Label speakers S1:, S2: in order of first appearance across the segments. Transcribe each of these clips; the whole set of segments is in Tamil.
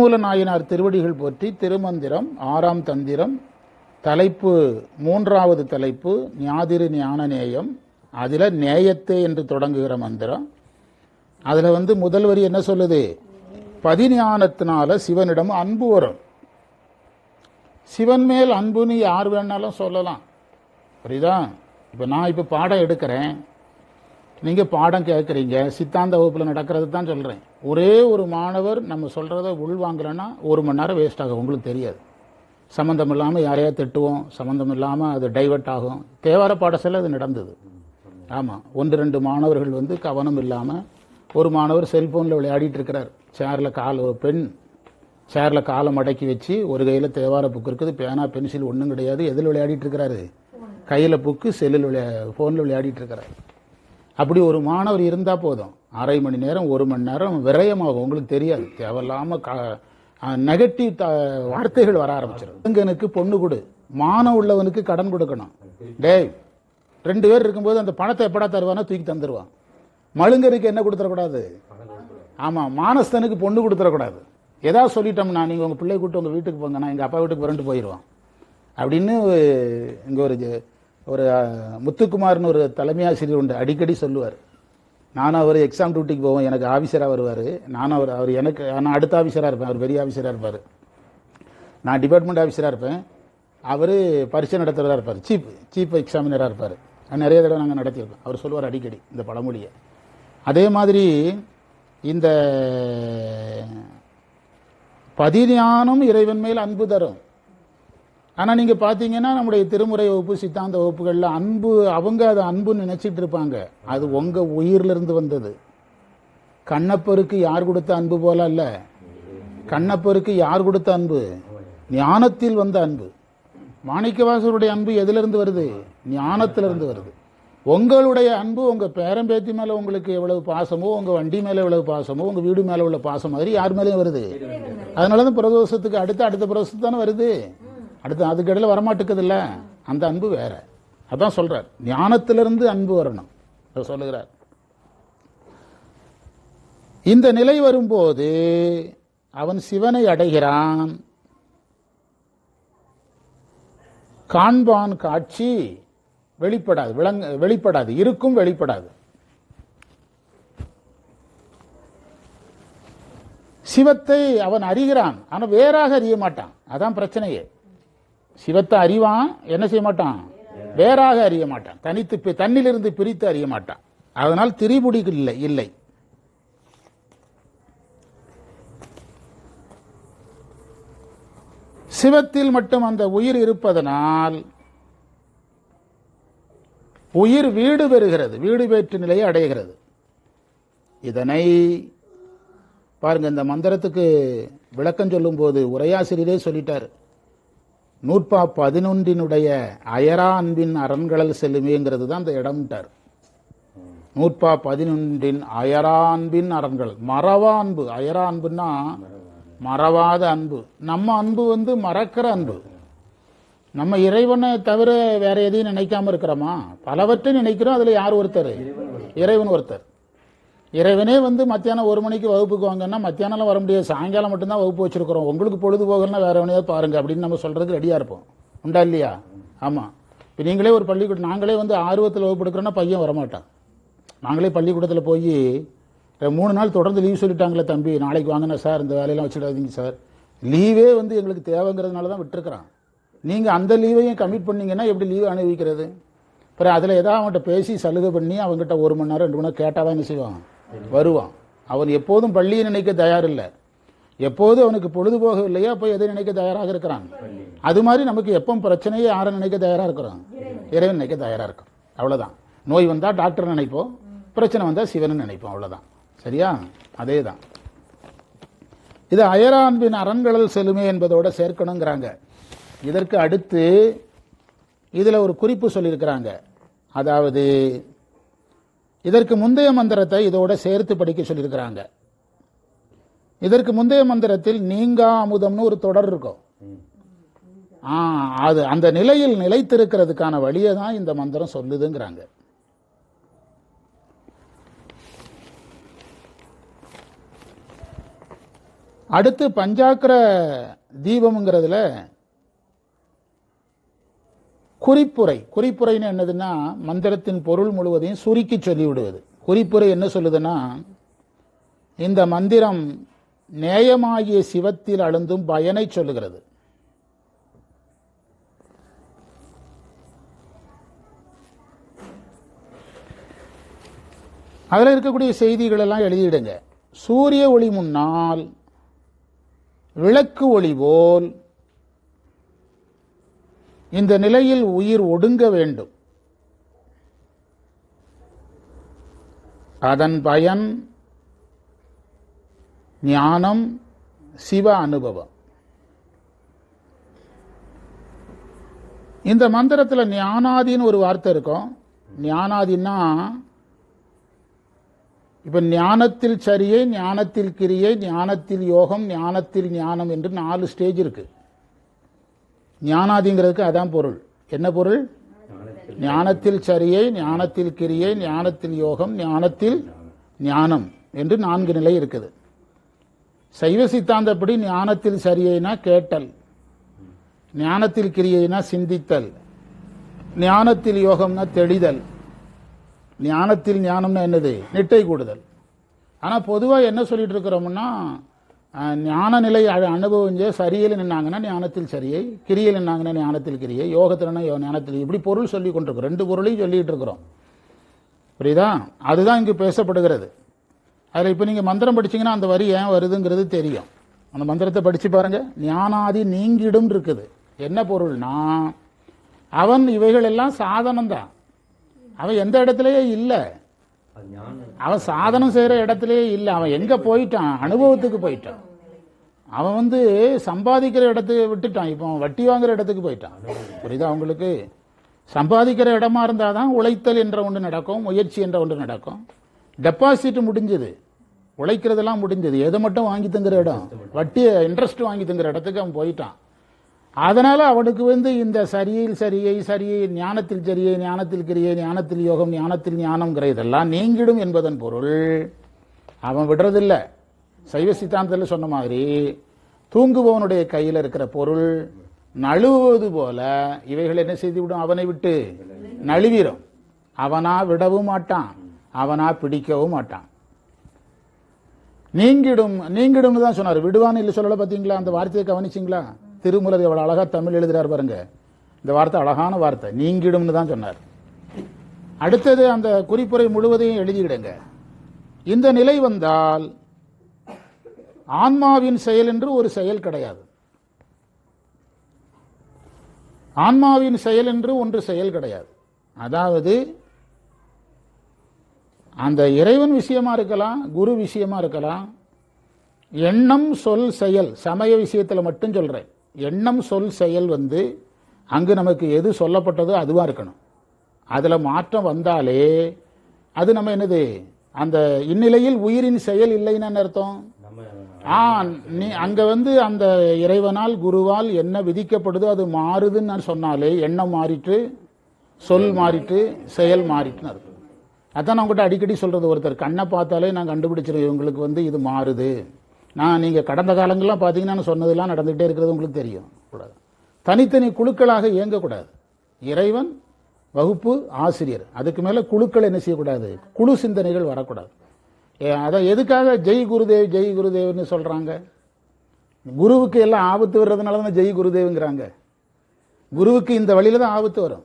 S1: மூல நாயனார் திருவடிகள் போற்றி திருமந்திரம் ஆறாம் தந்திரம் தலைப்பு மூன்றாவது தலைப்பு ஞாதிரு ஞான நேயம் அதில் நேயத்தே என்று தொடங்குகிற மந்திரம். அதில் வந்து முதல் வரி என்ன சொல்லுது? பதிஞானத்தினால சிவனிடம் அன்பு வரும். சிவன் மேல் அன்புன்னு யார் வேணாலும் சொல்லலாம். புரியுதா? இப்போ நான் இப்போ பாடம் எடுக்கிறேன். நீங்கள் பாடம் கேட்குறீங்க சித்தாந்த வகுப்பில் நடக்கிறது தான் சொல்கிறேன் ஒரே ஒரு மாணவர் நம்ம சொல்கிறத உள்வாங்கலைன்னா ஒரு மணி நேரம் வேஸ்ட் ஆகும் உங்களுக்கு தெரியாது. சம்மந்தம் இல்லாமல் யாரையா திட்டுவோம் சம்மந்தம் இல்லாமல் அது டைவர்ட் ஆகும். தேவார பாடசாலை அது நடந்தது. ஆமாம் ஒன்று ரெண்டு மாணவர்கள் வந்து கவனம் இல்லாமல் ஒரு மாணவர் செல்ஃபோனில் விளையாடிட்டு இருக்கிறார். சேரில் கால் ஒரு பெண் சேரில் காலை மடக்கி வச்சு ஒரு கையில் தேவார புக்கு இருக்குது. பேனா பென்சில் ஒன்றும் கிடையாது. எதில் விளையாடிட்டு இருக்கிறாரு? கையில் புக்கு செல்லில் விளையா ஃபோனில் விளையாடிட்டு இருக்கிறார். அப்படி ஒரு மாணவர் இருந்தால் போதும். அரை மணி நேரம் ஒரு மணி நேரம் விரயமாகும். உங்களுக்கு தெரியாது. தேவையில்லாமல் க நெகட்டிவ் த வார்த்தைகள் வர ஆரம்பிச்சிடும் இளைஞனுக்கு பொண்ணு கொடு. மானம் உள்ளவனுக்கு கடன் கொடுக்கணும். டேய் ரெண்டு பேர் இருக்கும்போது அந்த பணத்தை எப்படா தருவானா தூக்கி தந்துடுவான் மழுங்கனுக்கு என்ன கொடுத்துடக்கூடாது ஆமாம் மானஸ்தனுக்கு பொண்ணு கொடுத்துடக்கூடாது ஏதாவது சொல்லிட்டோம்னா நீங்கள் உங்கள் பிள்ளை கூட்டு உங்கள் வீட்டுக்கு போங்க நான் எங்கள் அப்பா வீட்டுக்கு புரண்டு போயிடுவான் அப்படின்னு இங்கே ஒரு ஒரு முத்துக்குமார்னு ஒரு தலைமை ஆசிரியர் உண்டு அடிக்கடி சொல்லுவார். நானும் அவர் எக்ஸாம் டியூட்டிக்கு போவோம் எனக்கு ஆஃபீஸராக வருவார். நானும் அவர் அவர் எனக்கு நான் அடுத்த ஆஃபீஸராக இருப்பேன் அவர் பெரிய ஆஃபீஸராக இருப்பார். நான் டிபார்ட்மெண்ட் ஆஃபீஸராக இருப்பேன். அவர் பரீட்சை நடத்துகிறதா இருப்பார் சீப் சீப் எக்ஸாமினராக இருப்பார். நிறைய தடவை நாங்கள் நடத்தியிருப்போம் அவர் சொல்லுவார் அடிக்கடி இந்த பழமொழியை. அதே மாதிரி இந்த பதிஞானம் இறைவன் மேல் அன்பு தரும். ஆனால் நீங்கள் பார்த்தீங்கன்னா நம்முடைய திருமுறை வகுப்பு சித்தாந்த வகுப்புகளில் அன்பு அவங்க அதை அன்புன்னு நினச்சிட்டு இருப்பாங்க. அது உங்கள் உயிரிலிருந்து வந்தது. கண்ணப்பருக்கு யார் கொடுத்த அன்பு போல அல்ல. கண்ணப்பருக்கு யார் கொடுத்த அன்பு? ஞானத்தில் வந்த அன்பு. மாணிக்கவாசருடைய அன்பு எதிலிருந்து வருது? ஞானத்திலிருந்து வருது. உங்களுடைய அன்பு உங்கள் பேரம்பேத்தி மேலே உங்களுக்கு எவ்வளவு பாசமோ உங்கள் வண்டி மேலே எவ்வளவு பாசமோ உங்கள் வீடு மேலே உள்ள பாசம் மாதிரி யார் மேலேயும் வருது. அதனால தான் பிரதோஷத்துக்கு அடுத்து அடுத்த பிரதோஷத்து தானே வருது. அடுத்து அதுக்கு இடையில வரமாட்டுக்குது இல்ல அந்த அன்பு வேற. அதான் சொல்றார். ஞானத்திலிருந்து அன்பு வரணும். சொல்லுகிறார். இந்த நிலை வரும்போது அவன் சிவனை அடைகிறான். காண்பான் காட்சி வெளிப்படாது. விளங்க வெளிப்படாது. இருக்கும் வெளிப்படாது. சிவத்தை அவன் அறிகிறான். ஆனால் வேறாக அறிய மாட்டான். அதான் பிரச்சனையே. சிவத்தை அறிவான் என்ன செய்ய மாட்டான்? வேறாக அறிய மாட்டான். தனித்து பி- தன்னிலிருந்து பிரித்து அறிய மாட்டான். அதனால் திரிபுடிகள் இல்லை இல்லை. சிவத்தில் மட்டும் அந்த உயிர் இருப்பதனால் உயிர் வீடு பெறுகிறது வீடு பெற்று நிலையை அடைகிறது. இதனை பாருங்க இந்த மந்திரத்துக்கு விளக்கம் சொல்லும்போது உரையாசிரியரே சொல்லிட்டார். நூற்பா பதினொன்றினுடைய அயரா அன்பின் அரண்களல் செல்லுமேங்கிறது தான் அந்த இடம்ட்டார். நூற்பா பதினொன்றின் அயரா அன்பின் அரண்கள். மறவா அன்பு. அயரா அன்புன்னா மறவாத அன்பு. நம்ம அன்பு வந்து மறக்கிற அன்பு. நம்ம இறைவனை தவிர வேற எதையும் நினைக்காம இருக்கிறோமா? பலவற்றை நினைக்கிறோம் அதுல யார் ஒருத்தர்? இறைவன் ஒருத்தர். இறைவனே வந்து மத்தியானம் ஒரு மணிக்கு வகுப்புக்கு வாங்கன்னா மத்தியானம்லாம் வர முடியாது. சாயங்காலம் மட்டும்தான் வகுப்பு வச்சிருக்கிறோம். உங்களுக்கு பொழுதுபோகலாம் வேறு வேற எவனையாவது பாருங்க அப்படின்னு நம்ம சொல்றதுக்கு ரெடியா இருப்போம். உண்டா இல்லையா? ஆமா. இப்போ நீங்களே ஒரு பள்ளிக்கூடம் நாங்களே வந்து ஆர்வத்தில் வகுப்பு எடுக்கிறோன்னா பையன் வரமாட்டான். நாங்களே பள்ளிக்கூடத்தில் போய் மூணு நாள் தொடர்ந்து லீவ் சொல்லிட்டாங்களே தம்பி. நாளைக்கு வாங்கினா சார் இந்த வேலையெல்லாம் வச்சுடாதீங்க சார். லீவே வந்து எங்களுக்கு தேவைங்கிறதுனால தான் விட்டுருக்குறான். நீங்கள் அந்த லீவையும் கமிட் பண்ணீங்கன்னா எப்படி லீவ் அனுபவிக்கிறது? அப்புறம் அதில் ஏதாவது அவன்கிட்ட பேசி சலுகை பண்ணி அவங்ககிட்ட ஒரு மணி நேரம் ரெண்டு மணி நேரம் கேட்டால் தான் என்ன செய்வான்? வருவான். அவன் எப்போதும் பள்ளியை நினைக்க தயார் இல்லை எப்போது அவனுக்கு பொழுதுபோகவில்லையோ அப்போ எதை நினைக்க தயாராக இருக்கிறான்? அது மாதிரி நமக்கு எப்போ பிரச்சனையை யாரை நினைக்க தயாராக இருக்கிறோம் இறைவன். நினைக்க தயாராக இருக்கும் அவ்வளோதான் நோய் வந்தால் டாக்டர் நினைப்போம். பிரச்சனை வந்தால் சிவன் நினைப்போம். அவ்வளோதான் சரியா? அதே தான் இது அயரான்பின் அரண்களல் செலுமே என்பதோட சேர்க்கணுங்கிறாங்க. இதற்கு அடுத்து இதில் ஒரு குறிப்பு சொல்லியிருக்கிறாங்க. அதாவது இதற்கு முந்தைய மந்திரத்தை இதோட சேர்த்து படிக்க சொல்லியிருக்கிறாங்க. இதற்கு முந்தைய மந்திரத்தில் நீங்கா அமுதம்னு ஒரு தொடர் இருக்கும். ஆ, அது அந்த நிலையில் நிலைத்திருக்கிறதுக்கான வழியை தான் இந்த மந்திரம் சொல்லுதுங்கிறாங்க. அடுத்து பஞ்சாக்கர தீபம்ங்கிறதுல குறிப்புரை. குறிப்புரைன்னு என்னதுன்னா மந்திரத்தின் பொருள் முழுவதையும் சுருக்கி சொல்லிவிடுவது. குறிப்புரை என்ன சொல்லுதுன்னா இந்த மந்திரம் நேயமாகிய சிவத்தில் அழுந்தும் பயனை சொல்லுகிறது. அதில் இருக்கக்கூடிய செய்திகள் எல்லாம் எழுதிடுங்க. சூரிய ஒளி முன்னால் விளக்கு ஒளி போல் இந்த நிலையில் உயிர் ஒடுங்க வேண்டும். அதன் பயன் ஞானம் சிவ அனுபவம். இந்த மந்திரத்தில் ஞானாதின்னு ஒரு வார்த்தை இருக்கும். ஞானாதின்னா இப்ப ஞானத்தில் சரியை ஞானத்தில் கிரியை ஞானத்தில் யோகம் ஞானத்தில் ஞானம் என்று நாலு ஸ்டேஜ் இருக்குது ஞானாதிங்கிறதுக்கு அதான் பொருள். என்ன பொருள்? ஞானத்தில் சரியை ஞானத்தில் கிரியை ஞானத்தில் யோகம் ஞானத்தில் ஞானம் என்று நான்கு நிலை இருக்குது. சைவ சித்தாந்தப்படி ஞானத்தில் சரியைனா கேட்டல். ஞானத்தில் கிரியைனா சிந்தித்தல். ஞானத்தில் யோகம்னா தெளிதல். ஞானத்தில் ஞானம்னா என்னது? நிட்டை கூடுதல் ஆனால் பொதுவாக என்ன சொல்லிட்டு இருக்கிறோம்னா ஞான நிலை அ- அனுபவிஞ்ச சரியில் நின்னாங்கன்னா ஞானத்தில் சரியை கிரியில் நின்னாங்கன்னா ஞானத்தில் கிரியை யோகத்தில்னா ஞானத்தில் இப்படி பொருள் சொல்லி கொண்டிருக்கிறோம். ரெண்டு பொருளையும் சொல்லிகிட்டு இருக்கிறோம். புரியுதா? அதுதான் இங்கு பேசப்படுகிறது. அதில் இப்போ நீங்கள் மந்திரம் படிச்சீங்கன்னா அந்த வரி ஏன் வருதுங்கிறது தெரியும். அந்த மந்திரத்தை படித்து பாருங்கள் ஞானாதி நீங்கிடும் இருக்குது. என்ன பொருள்னா அவன் இவைகள் எல்லாம் சாதனம் தான் அவன் எந்த இடத்துலையே இல்லை. அவன் சாதனம் செய்கிற இடத்துலயே இல்லை. அவன் எங்கே போயிட்டான்? அனுபவத்துக்கு போயிட்டான். அவன் வந்து சம்பாதிக்கிற இடத்துக்கு விட்டுட்டான். இப்போ வட்டி வாங்குற இடத்துக்கு போயிட்டான். புரியுதா அவங்களுக்கு சம்பாதிக்கிற இடமா இருந்தால் தான் உழைத்தல் என்ற ஒன்று நடக்கும் முயற்சி என்ற ஒன்று நடக்கும். டெபாசிட் முடிஞ்சது. உழைக்கிறதெல்லாம் முடிஞ்சது. எதை மட்டும் வாங்கி தங்குற இடம்? வட்டியை இன்ட்ரெஸ்ட் வாங்கி தங்குற இடத்துக்கு அவன் போயிட்டான். அதனால அவனுக்கு வந்து இந்த சரியில் சரியை சரியை ஞானத்தில் சரியை ஞானத்தில் கிரியை ஞானத்தில் யோகம் ஞானத்தில் ஞானம்ங்கிற இதெல்லாம் நீங்கிடும் என்பதன் பொருள். அவன் விடுறதில்ல. சைவ சித்தாந்தத்தில் சொன்ன மாதிரி தூங்குபவனுடைய கையில் இருக்கிற பொருள் நழுவுவது போல இவைகள் என்ன செய்து விடும் அவனை விட்டு நழுவிடும் அவனா விடவும் மாட்டான். அவனா பிடிக்கவும் மாட்டான். நீங்கிடும் நீங்கிடும் தான் சொன்னார். விடுவான்னு இல்லை சொல்லலை பார்த்தீங்களா அந்த வார்த்தையை கவனிச்சிங்களா? திருமூலர் எவ்வளவு அழகாக தமிழ் எழுதுறாரு பாருங்க. இந்த வார்த்தை அழகான வார்த்தை. நீங்கிடும்னு தான் சொன்னார். அடுத்தது அந்த குறிப்புரை முழுவதையும் எழுதிவிடுங்க இந்த நிலை வந்தால் ஆன்மாவின் செயல் என்று ஒரு செயல் கிடையாது. ஆன்மாவின் செயல் என்று ஒன்று செயல் கிடையாது. அதாவது அந்த இறைவன் விஷயமா இருக்கலாம் குரு விஷயமா இருக்கலாம் எண்ணம் சொல் செயல் சமய விஷயத்துல மட்டும் சொல்றேன். எண்ணம் சொல் செயல் வந்து அங்கு நமக்கு எது சொல்லப்பட்டதோ அதுவா இருக்கணும். அதுல மாற்றம் வந்தாலே அது நம்ம என்னது? அந்த இந்நிலையில் உயிரின் செயல் இல்லைன்னு அர்த்தம்? ஆ நீ அங்க வந்து அந்த இறைவனால் குருவால் என்ன விதிக்கப்படுதோ அது மாறுதுன்னு நான் சொன்னாலே எண்ணம் மாறிட்டு சொல் மாறிட்டு செயல் மாறிட்டுன்னு அர்த்தம். அதான் நான் உங்கள்கிட்ட அடிக்கடி சொல்றது ஒருத்தர். கண்ணை பார்த்தாலே நான் கண்டுபிடிச்சிருவேன் இவங்களுக்கு வந்து இது மாறுது. நான் நீங்கள் கடந்த காலங்கள்லாம் பார்த்தீங்கன்னா நான் சொன்னதெல்லாம் நடந்துகிட்டே இருக்கிறது உங்களுக்கு தெரியும். கூடாது. தனித்தனி குழுக்களாக இயங்கக்கூடாது. இறைவன் வகுப்பு ஆசிரியர். அதுக்கு மேலே குழுக்கள் என்ன செய்யக்கூடாது? குழு சிந்தனைகள் வரக்கூடாது. ஏ, அதான் எதுக்காக ஜெய் குருதேவ் ஜெய் குருதேவ்னு சொல்கிறாங்க குருவுக்கு எல்லாம் ஆபத்து வர்றதுனால தான் ஜெய் குருதேவ்ங்கிறாங்க. குருவுக்கு இந்த வழியில் தான் ஆபத்து வரும்.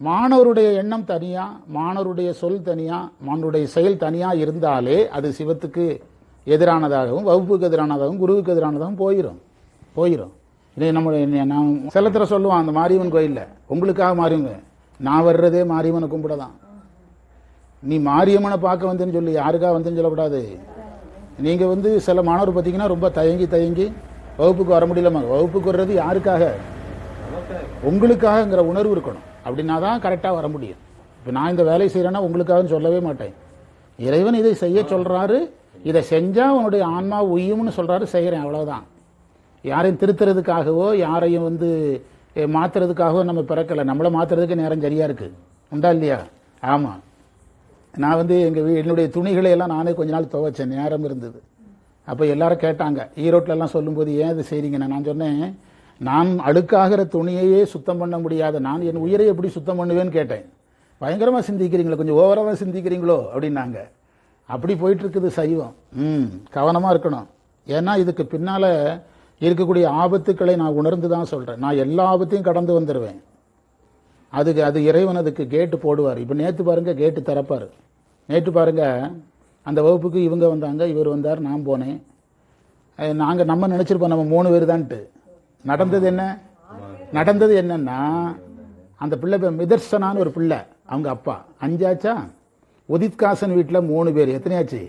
S1: மாணவருடைய எண்ணம் தனியாக மாணவருடைய சொல் தனியாக மாணவருடைய செயல் தனியாக இருந்தாலே அது சிவத்துக்கு எதிரானதாகவும் வகுப்புக்கு எதிரானதாகவும் குருவுக்கு எதிரானதாகவும் போயிடும் போயிடும் இல்லை நம்மளுடைய நான் செல்லத்திர சொல்லுவான் அந்த மாரியம்மன் கோயிலில் உங்களுக்காக மாரியம்மன் நான் வர்றதே மாரியம்மனை கும்பிட தான் நீ மாரியம்மனை பார்க்க வந்தேன்னு சொல்லி யாருக்காக வந்தேன்னு சொல்லக்கூடாது. நீங்கள் வந்து சில மாணவர் பார்த்தீங்கன்னா ரொம்ப தயங்கி தயங்கி வகுப்புக்கு வர முடியலமா வகுப்புக்கு வர்றது யாருக்காக? உங்களுக்காகங்கிற உணர்வு இருக்கணும். அப்படின்னா தான் கரெக்டாக வர முடியும். இப்போ நான் இந்த வேலையை செய்கிறேன்னா உங்களுக்காகன்னு சொல்லவே மாட்டேன். இறைவன் இதை செய்ய சொல்கிறாரு இதை செஞ்சால் உன்னுடைய ஆன்மா உய்யும்னு சொல்கிறாரு செய்கிறேன் அவ்வளோதான் யாரையும் திருத்துறதுக்காகவோ யாரையும் வந்து மாற்றுறதுக்காகவோ நம்ம பிறக்கலை. நம்மளை மாற்றுறதுக்கு நேரம் சரியாக இருக்குது உண்டா இல்லையா? ஆமாம் நான் வந்து எங்கள் வீ- என்னுடைய துணிகளை எல்லாம் நானே கொஞ்ச நாள் துவைச்சேன். நேரம் இருந்தது. அப்போ எல்லாரும் கேட்டாங்க. ஈரோட்டிலலாம் சொல்லும்போது ஏன் இது செய்கிறீங்கன்னு நான் சொன்னேன் நான் அழுக்காகிற துணியையே சுத்தம் பண்ண முடியாத. நான் என் உயிரை எப்படி சுத்தம் பண்ணுவேன்னு கேட்டேன். பயங்கரமாக சிந்திக்கிறீங்களோ கொஞ்சம் ஓவராக சிந்திக்கிறீங்களோ? அப்படின்னாங்க. அப்படி போயிட்டு இருக்குது சைவம். ம். கவனமா இருக்கணும். ஏன்னா இதுக்கு பின்னால இருக்கக்கூடிய ஆபத்துக்களை நான் உணர்ந்து தான் சொல்றேன். நான் எல்லா ஆபத்தையும் கடந்து வந்துடுவேன் அதுக்கு அது இறைவன் அதுக்கு கேட்டு போடுவார். இப்போ நேற்று பாருங்க கேட்டு திறப்பார். நேற்று பாருங்க அந்த வகுப்புக்கு இவங்க வந்தாங்க இவர் வந்தார் நான் போனேன். அஹ் நாங்க நம்ம நினைச்சிருப்போம் நம்ம மூணு பேர் தான்ட்டு. நடந்தது என்ன? நடந்தது என்னன்னா அந்த பிள்ளை மிதர்சனான்னு ஒரு பிள்ளை அவங்க அப்பா. அஞ்சாச்சா? உதித்காசன் வீட்டில் மூணு பேர். எத்தனையாச்சு?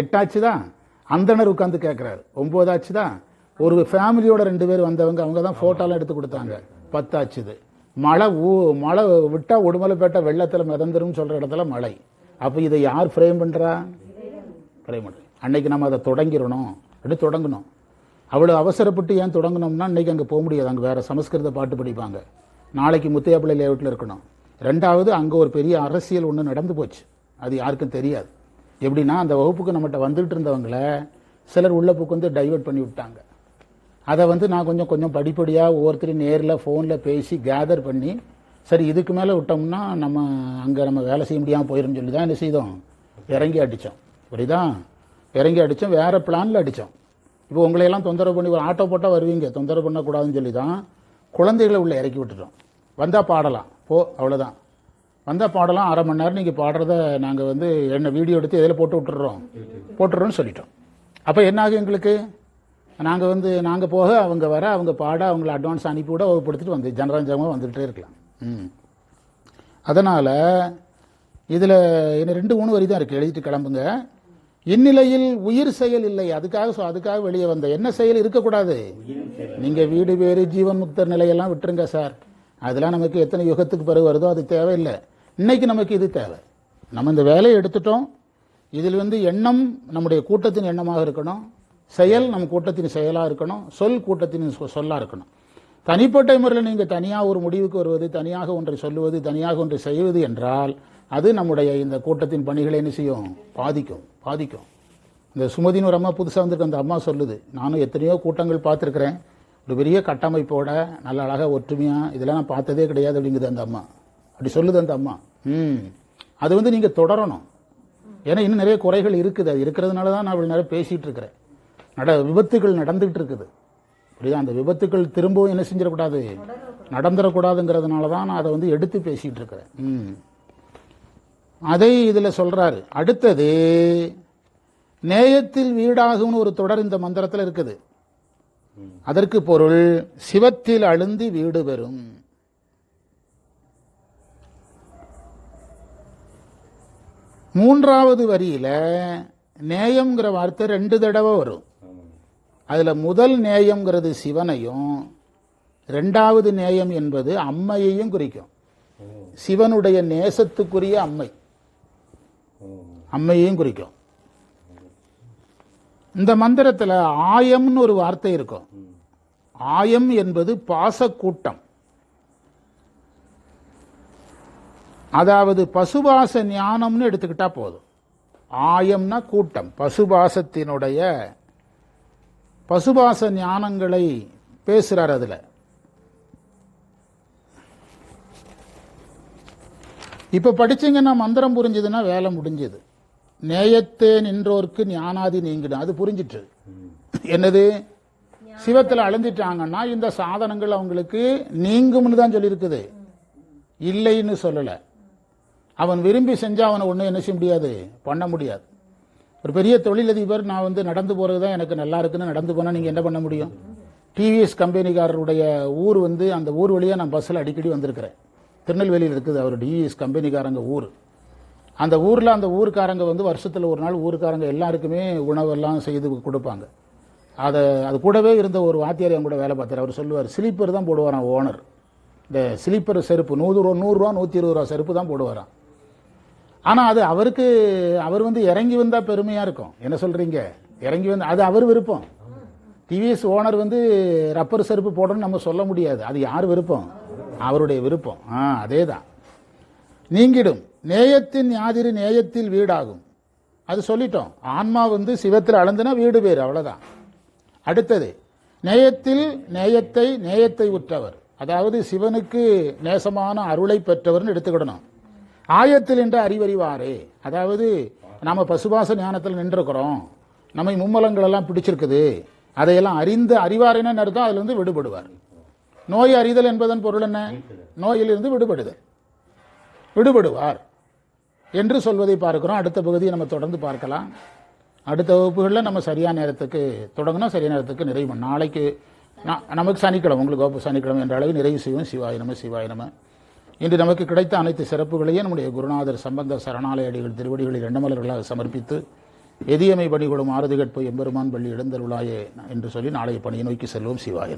S1: எட்டாச்சு தான் அந்தனர் உட்காந்து கேட்குறாரு ஒம்போதாச்சு தான் ஒரு ஃபேமிலியோட ரெண்டு பேர் வந்தவங்க அவங்க தான் ஃபோட்டோலாம் எடுத்து கொடுத்தாங்க. பத்தாச்சுது. மழை ஊ மழை விட்டா உடுமலைப்பேட்டை வெள்ளத்தில் மிதந்துரும் சொல்கிற இடத்துல மழை. அப்போ இதை யார் ஃப்ரேம் பண்ணுறா ஃப்ரேம் பண்ற. அன்னைக்கு நம்ம அதை தொடங்கிடணும். அப்படி தொடங்கணும். அவ்வளோ அவசரப்பட்டு ஏன் தொடங்கினோம்னா இன்றைக்கி அங்கே போக முடியாது. அங்கே வேறு சமஸ்கிருத பாட்டு படிப்பாங்க. நாளைக்கு முத்தையாப்பிள்ளை லேஅவுட்டில் இருக்கணும். ரெண்டாவது அங்கே ஒரு பெரிய அரசியல் ஒன்று நடந்து போச்சு. அது யாருக்கும் தெரியாது. எப்படின்னா அந்த வகுப்புக்கு நம்மகிட்ட வந்துட்டு இருந்தவங்கள சிலர் உள்ள புக்கு வந்து டைவர்ட் பண்ணி விட்டாங்க. அதை வந்து நான் கொஞ்சம் கொஞ்சம் படிப்படியாக ஒவ்வொருத்தரையும் நேரில் ஃபோனில் பேசி கேதர் பண்ணி சரி இதுக்கு மேலே விட்டோம்னா நம்ம அங்கே நம்ம வேலை செய்ய முடியாமல் போயிடும் சொல்லி தான் என்ன செய்தோம்? இறங்கி அடித்தோம் புரியுதா? இறங்கி அடித்தோம் வேறு பிளானில் அடித்தோம் இப்போ உங்களையெல்லாம் தொந்தரவு பண்ணி ஒரு ஆட்டோ போட்டால் வருவீங்க தொந்தரவு பண்ணக்கூடாதுன்னு சொல்லி தான் குழந்தைகளை உள்ளே இறக்கி விட்டுட்டோம். வந்தால் பாடலாம். போ அவ்வளோதான் வந்தால் பாடலாம் அரை மணி நேரம் நீங்கள் பாடுறத நாங்கள் வந்து என்ன வீடியோ எடுத்து எதில் போட்டு விட்டுறோம்? போட்டுறோன்னு சொல்லிட்டோம். அப்போ என்ன ஆகும் எங்களுக்கு? நாங்கள் வந்து நாங்கள் போக அவங்க வர அவங்க பாட அவங்கள அட்வான்ஸ் அனுப்பிவிட வகுப்படுத்திட்டு வந்து ஜனரஞ்சமாக வந்துகிட்டே இருக்கலாம். ம். அதனால் இதில் இன்னும் ரெண்டு மூணு வரி தான் இருக்குது எழுதிட்டு கிளம்புங்க. இந்நிலையில் உயிர் செயல் இல்லை. அதுக்காக அதுக்காக வெளியே வந்த. என்ன செயல் இருக்கக்கூடாது? நீங்கள் வீடு வேறு ஜீவன் முக்தர் நிலையெல்லாம் விட்டுருங்க சார். அதெல்லாம் நமக்கு எத்தனை யுகத்துக்கு பிறகு வருதோ அது தேவையில்லை. இன்னைக்கு நமக்கு இது தேவை. நம்ம இந்த வேலையை எடுத்துட்டோம். இதில் வந்து எண்ணம் நம்முடைய கூட்டத்தின் எண்ணமாக இருக்கணும். செயல் நம் கூட்டத்தின் செயலாக இருக்கணும். சொல் கூட்டத்தின் சொ- இருக்கணும். தனிப்பட்ட முறையில் நீங்கள் தனியாக ஒரு முடிவுக்கு வருவது தனியாக ஒன்றை சொல்லுவது தனியாக ஒன்றை செய்வது என்றால் அது நம்முடைய இந்த கூட்டத்தின் பணிகளை என்ன செய்யும்? பாதிக்கும். பாதிக்கும். இந்த சுமதின்னு ஒரு அம்மா புதுசாக வந்திருக்க. அந்த அம்மா சொல்லுது நானும் எத்தனையோ கூட்டங்கள் பார்த்துருக்குறேன். ஒரு பெரிய கட்டமைப்போட நல்ல அழகாக ஒற்றுமையாக இதெல்லாம் நான் பார்த்ததே கிடையாது அப்படிங்குது அந்த அம்மா. அப்படி சொல்லுது அந்த அம்மா. ம். அது வந்து நீங்கள் தொடரணும். ஏன்னா இன்னும் நிறைய குறைகள் இருக்குது. அது இருக்கிறதுனால தான் நான் இவ்வளவு நேரம் பேசிட்டு இருக்கிறேன் நட விபத்துகள் நடந்துகிட்டு இருக்குது புரியுதா? அந்த விபத்துக்கள் திரும்பவும் என்ன செஞ்சிடக்கூடாது? நடந்துடக்கூடாதுங்கிறதுனால தான் நான் அதை வந்து எடுத்து பேசிட்டு இருக்கிறேன் ம். அதை இதில் சொல்றாரு. அடுத்தது நேயத்தில் வீடாகும்னு ஒரு தொடர் இந்த மந்திரத்தில் இருக்குது. அதற்கு பொருள் சிவத்தில் அழுந்தி வீடு பெறும். மூன்றாவது வரியில நேயம்ங்கிற வார்த்தை ரெண்டு தடவை வரும். அதுல முதல் நேயம்ங்கிறது சிவனையும் ரெண்டாவது நேயம் என்பது அம்மையையும் குறிக்கும். சிவனுடைய நேசத்துக்குரிய அம்மை. அம்மையையும் குறிக்கும். இந்த மந்திரத்தில் ஆயம்னு ஒரு வார்த்தை இருக்கும். ஆயம் என்பது பாசக்கூட்டம். அதாவது பசுபாச ஞானம்னு எடுத்துக்கிட்டா போதும். ஆயம்னா கூட்டம். பசுபாசத்தினுடைய பசுபாச ஞானங்களை பேசுகிறார் அதில். இப்போ படிச்சீங்கன்னா மந்திரம் புரிஞ்சதுன்னா வேலை முடிஞ்சது. நேயத்தே நின்றோர்க்கு ஞானாதி நீங்கிடும். அது புரிஞ்சிட்டு. என்னது? சிவத்தில் அழிஞ்சிட்டாங்கன்னா இந்த சாதனங்கள் அவங்களுக்கு நீங்கும்னு தான் சொல்லியிருக்குது. இல்லைன்னு சொல்லலை. அவன் விரும்பி செஞ்சா அவனை ஒன்றும் என்ன செய்ய முடியாது? பண்ண முடியாது. ஒரு பெரிய தொழிலதிபர் நான் வந்து நடந்து போகிறது தான் எனக்கு நல்லா இருக்குன்னு நடந்து போனால் நீங்கள் என்ன பண்ண முடியும்? டிவிஎஸ் கம்பெனிக்காரருடைய ஊர் வந்து அந்த ஊர் வழியாக நான் பஸ்ஸில் அடிக்கடி வந்திருக்கிறேன். திருநெல்வேலியில் இருக்குது அவர் டிவிஎஸ் கம்பெனிக்காரங்க ஊர். அந்த ஊரில் அந்த ஊருக்காரங்க வந்து வருஷத்தில் ஒரு நாள் ஊருக்காரங்க எல்லாருக்குமே உணவெல்லாம் செய்து கொடுப்பாங்க. அதை அது கூடவே இருந்த ஒரு வாத்தியார் என் கூட வேலை பார்த்தார். அவர் சொல்லுவார் ஸ்லீப்பர் தான் போடுவாரான் ஓனர் இந்த ஸ்லீப்பர் செருப்பு நூறு ரூபா நூறுரூவா நூற்றி இருபது ரூபா செருப்பு தான் போடுவாரான் ஆனால் அது அவருக்கு அவர் வந்து இறங்கி வந்தால் பெருமையாக இருக்கும். என்ன சொல்கிறீங்க இறங்கி வந்து அது அவர் விருப்பம். டிவிஎஸ் ஓனர் வந்து ரப்பர் செருப்பு போடணும்னு நம்ம சொல்ல முடியாது. அது யார் விருப்பம்? அவருடைய விருப்பம். ஆ அதே தான் நீங்கிடும். நேயத்தின் ஞாதிரி நேயத்தில் வீடாகும். அது சொல்லிட்டோம். ஆன்மா வந்து சிவத்தில் அளந்துனா வீடு பேர் அவ்வளோதான் அடுத்தது நேயத்தில் நேயத்தை நேயத்தை உற்றவர். அதாவது சிவனுக்கு நேசமான அருளை பெற்றவர்னு எடுத்துக்கிடணும். ஆயத்தில் என்ற அறிவறிவாரே. அதாவது நாம் பசுபாச ஞானத்தில் நின்றுக்கிறோம் நம்மை மும்மலங்கள் எல்லாம் பிடிச்சிருக்குது. அதையெல்லாம் அறிந்த அறிவாரின்னு அர்த்தம்? அதிலிருந்து விடுபடுவார். நோய் அறிதல் என்பதன் பொருள் என்ன? நோயிலிருந்து விடுபடுதல் விடுபடுவார். என்று சொல்வதை பார்க்கிறோம். அடுத்த பகுதியை நம்ம தொடர்ந்து பார்க்கலாம். அடுத்த வகுப்புகளில் நம்ம சரியான நேரத்துக்கு தொடங்கினா சரியான நேரத்துக்கு நிறைவு. நாளைக்கு நமக்கு சனிக்கிழமை உங்களுக்கு சனிக்கிழமை என்ற அளவு நிறைவு செய்வோம். சிவாயினம சிவாயினம இன்று நமக்கு கிடைத்த அனைத்து சிறப்புகளையும் நம்முடைய குருநாதர் சம்பந்த சரணாலய அடிகள் திருவடிகளில் இரண்டமலர்களாக சமர்ப்பித்து எதியமை பணிகளும் ஆறுதிகட்பு எம்பெருமான் பள்ளி எழுந்தருளாயே என்று சொல்லி நாளைய பணியை நோக்கி செல்வோம் சிவாய